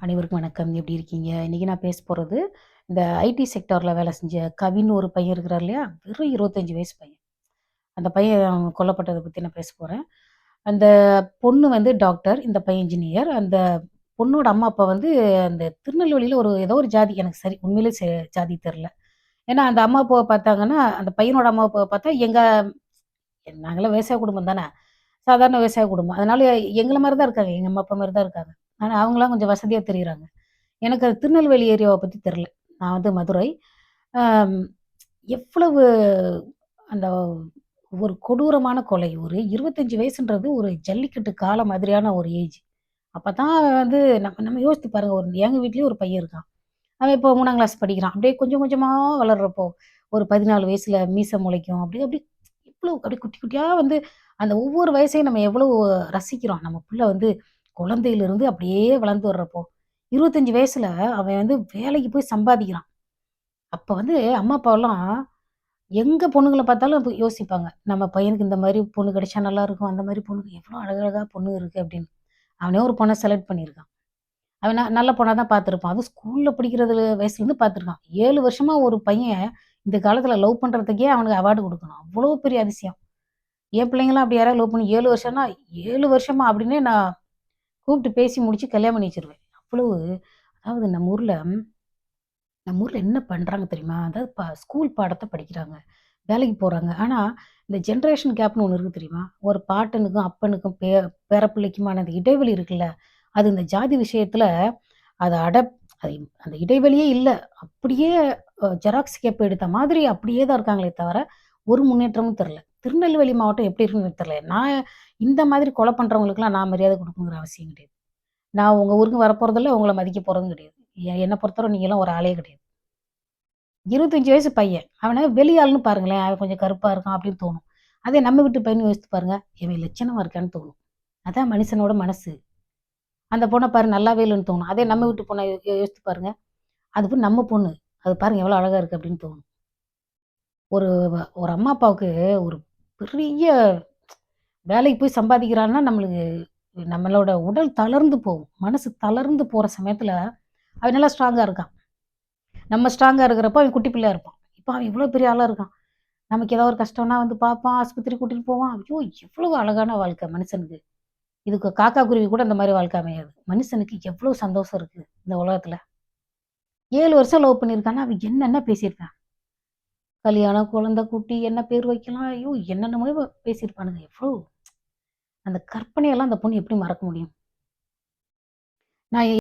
அனைவருக்கும் வணக்கம். எப்படி இருக்கீங்க? இன்னைக்கு நான் பேச போகிறது இந்த ஐடி செக்டாரில் வேலை செஞ்ச கவின்னு ஒரு பையன் இருக்கிறார் இல்லையா? வெறும் 25 வயசு பையன். அந்த பையன் கொல்லப்பட்டதை பற்றி நான் பேச போகிறேன் அந்த பொண்ணு வந்து டாக்டர், இந்த பையன் இன்ஜினியர். அந்த பொண்ணோட அம்மா, அப்பா வந்து அந்த திருநெல்வேலியில் ஒரு ஏதோ ஒரு ஜாதி. எனக்கு சரி உண்மையிலே ஜாதி தெரில ஏன்னா அந்த அம்மா, அப்பாவை பார்த்தாங்கன்னா, அந்த பையனோட அம்மா, அப்பாவை பார்த்தா எங்கள் நாங்களாம் விவசாய குடும்பம் தானே. சாதாரண விவசாய குடும்பம். அதனால எங்களை மாதிரி தான் இருக்காங்க. எங்கள் அம்மா, அப்பா மாதிரி தான் இருக்காங்க. ஆனால் அவங்களாம் கொஞ்சம் வசதியாக தெரிகிறாங்க எனக்கு அது திருநெல்வேலி ஏரியாவை பற்றி தெரில நான் வந்து மதுரை. எவ்வளவு அந்த ஒரு கொடூரமான கொலை. ஒரு 25 வயசுன்றது ஒரு ஜல்லிக்கட்டு கால மாதிரியான ஒரு ஏஜ். அப்போ தான் வந்து நம்ம நம்ம யோசித்து பாருங்கள் ஒரு எங்கள் வீட்லேயும் ஒரு பையன் இருக்கான். அவன் இப்போ மூணாம் கிளாஸ் படிக்கிறான். அப்படியே கொஞ்சம் கொஞ்சமாக வளர்றப்போ, ஒரு பதினாலு வயசில் மீசை முளைக்கும். அப்படியே அப்படியே இவ்வளோ அப்படியே குட்டி குட்டியாக வந்து அந்த ஒவ்வொரு வயசையும் நம்ம எவ்வளோ ரசிக்கிறோம். நம்ம பிள்ளை வந்து குழந்தையிலிருந்து அப்படியே வளர்ந்து வர்றப்போ, 25 வயசுல அவன் வந்து வேலைக்கு போய் சம்பாதிக்கிறான். அப்போ வந்து அம்மா, அப்பாவெல்லாம் எங்கே பொண்ணுங்களை பார்த்தாலும் யோசிப்பாங்க. நம்ம பையனுக்கு இந்த மாதிரி பொண்ணு கிடைச்சா நல்லா இருக்கும் அந்த மாதிரி பொண்ணு எவ்வளோ அழகழகாக பொண்ணு இருக்கு அப்படின்னு. அவனே ஒரு பொண்ணை செலக்ட் பண்ணியிருக்கான். அவன் நல்ல பொண்ணாக தான் பார்த்துருப்பான். அதுவும் ஸ்கூலில் படிக்கிறது வயசுலேருந்து பார்த்துருக்கான். ஏழு வருஷமா ஒரு பையன் இந்த காலத்தில் லவ் பண்ணுறதுக்கே அவனுக்கு அவார்டு கொடுக்கணும் அவ்வளோ பெரிய அதிசயம். என் பிள்ளைங்களாம் அப்படி யாராவது லவ் பண்ணி ஏழு வருஷம்னா, ஏழு வருஷமா அப்படின்னே நான் கூப்பிட்டு பேசி முடிச்சு கல்யாணம் பண்ணி வச்சுருவேன். அவ்வளவு அதாவது நம்ம ஊர்ல நம்ம ஊர்ல என்ன பண்றாங்க தெரியுமா? அதாவது ப ஸ்கூல் பாடத்தை படிக்கிறாங்க. வேலைக்கு போறாங்க. ஆனா, இந்த ஜென்ரேஷன் கேப்னு ஒன்று இருக்கு தெரியுமா? ஒரு பாட்டனுக்கும், அப்பனுக்கும், பே பேரப்பிள்ளைக்குமான அந்த இடைவெளி இருக்குல்ல, அது இந்த ஜாதி விஷயத்துல அது அடப் அது அந்த இடைவெளியே இல்லை அப்படியே ஜெராக்ஸ் கேப் எடுத்த மாதிரி அப்படியே தான் இருக்காங்களே தவிர, ஒரு முன்னேற்றமும் தெரில திருநெல்வேலி மாவட்டம் எப்படி இருக்குன்னு தெரியல. நான் இந்த மாதிரி கொலை பண்ணுறவங்களுக்குலாம் நான் மரியாதை கொடுக்குங்கிற அவசியம் கிடையாது. நான் உங்கள் ஊருக்கு வரப்போகிறதில்ல உங்களை மதிக்க போகிறதும் கிடையாது. என்னை பொறுத்தவரை நீங்களாம் ஒரு ஆளே கிடையாது. 25 வயசு பையன். அவனை வெளியாள்னு பாருங்களேன். அவன் கொஞ்சம் கருப்பாக இருக்கான் அப்படின்னு தோணும். அதே நம்ம வீட்டு பையன் யோசித்து பாருங்க. இவன் லட்சணமாக இருக்கான்னு தோணும். அதான் மனுஷனோட மனசு. அந்த பொண்ணை பாரு நல்லாவே இல்லைன்னு தோணும். அதே நம்ம வீட்டு பொண்ணை யோசித்து பாருங்க. அது போய் நம்ம பொண்ணு. அது பாருங்க எவ்வளோ அழகாக இருக்குது அப்படின்னு தோணும். ஒரு ஒரு அம்மா, அப்பாவுக்கு ஒரு பெரிய வேலைக்கு போய் சம்பாதிக்கிறான்னா, நம்மளுக்கு நம்மளோட உடல் தளர்ந்து போகும். மனசு தளர்ந்து போகிற சமயத்தில் அவன் நல்லா ஸ்ட்ராங்காக இருக்கான். நம்ம ஸ்ட்ராங்காக இருக்கிறப்போ அவன் குட்டி பிள்ளையாக இருப்பான். இப்போ அவன் இவ்வளோ பெரிய ஆளாக இருக்கான். நமக்கு ஏதாவது ஒரு கஷ்டம்னா வந்து பார்ப்பான், ஆஸ்பத்திரி கூட்டிகிட்டு போவான். ஐயோ! எவ்வளோ அழகான வாழ்க்கை மனுஷனுக்கு. இதுக்கு காக்கா, குருவி கூட இந்த மாதிரி வாழ்க்கை அமையாது. மனுஷனுக்கு எவ்வளோ சந்தோஷம் இருக்குது இந்த உலகத்தில் ஏழு வருஷம் லவ் பண்ணியிருக்கான்னா, அவன் என்னென்ன பேசியிருக்கான். கல்யாணம், குழந்தை, குட்டி என்ன பேர் வைக்கலாம். ஐயோ! என்னென்னமோ பேசியிருப்பானுங்க. எவ்வளோ அந்த கற்பனையெல்லாம் அந்த பொண்ணு எப்படி மறக்க முடியும்? நான்